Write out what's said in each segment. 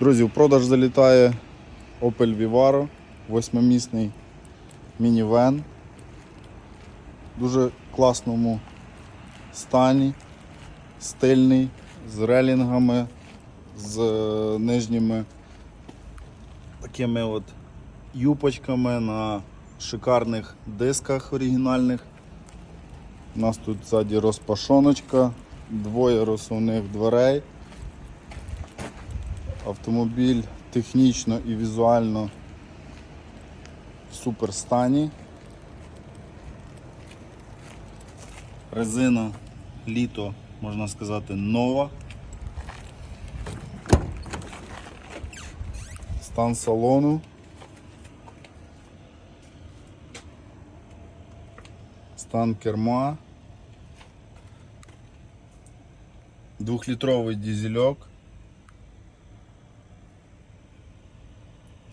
Друзі, в продаж залітає Opel Vivaro, восьмимісний мінівен. В дуже класному стані, стильний, з релінгами, з е, нижніми такими от юпочками на шикарних дисках оригінальних. У нас тут ззаді розпашоночка, двоє розсувних дверей. Автомобіль технічно і візуально в супер стані. Резина літо, можна сказати, нова. Стан салону. Стан керма. Двухлітровий дізельок.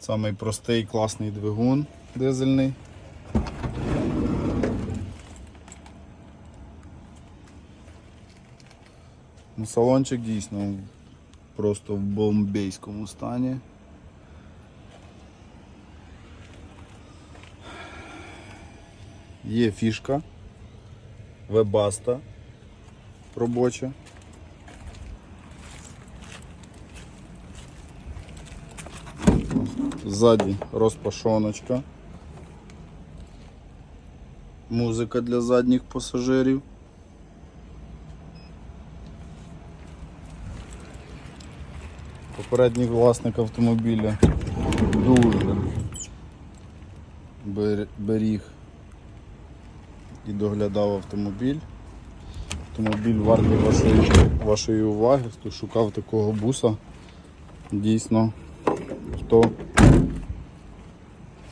Самий простий класний двигун дизельний. Ну, салончик дійсно просто в бомбейському стані. Є фішка, вебаста робоча. Ззаді розпашоночка. Музика для задніх пасажирів. Попередній власник автомобіля дуже беріг і доглядав автомобіль. Автомобіль вартий вашої, вашої уваги, хто шукав такого буса. Дійсно, хто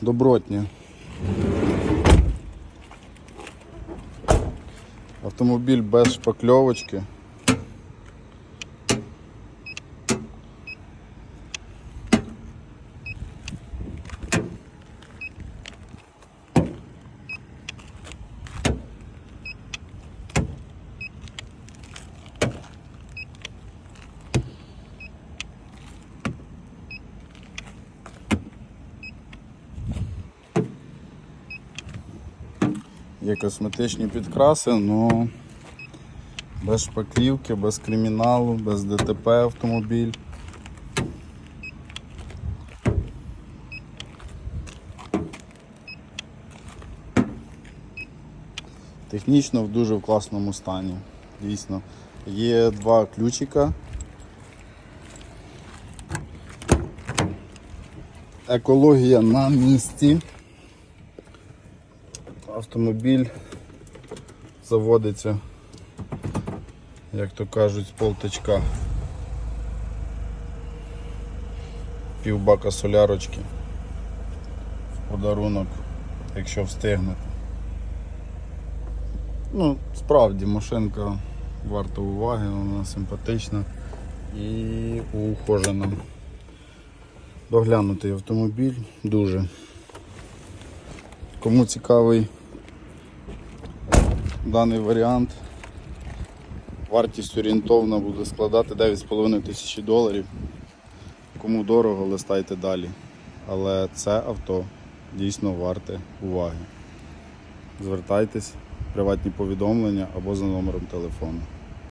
добротні. Автомобіль без шпакльовочки. Є косметичні підкраси, але без шпаклівки, без криміналу, без ДТП автомобіль. Технічно в дуже класному стані. Дійсно. Є два ключика. Екологія на місці. Автомобіль заводиться, як то кажуть, з полтичка. Півбака солярочки. В подарунок, якщо встигнете. Ну, справді машинка варта уваги, вона симпатична і ухожена. Доглянутий автомобіль дуже. Кому цікавий даний варіант, вартість орієнтовна буде складати 9,5 тисячі доларів. Кому дорого, листайте далі. Але це авто дійсно варте уваги. Звертайтесь, приватні повідомлення або за номером телефону.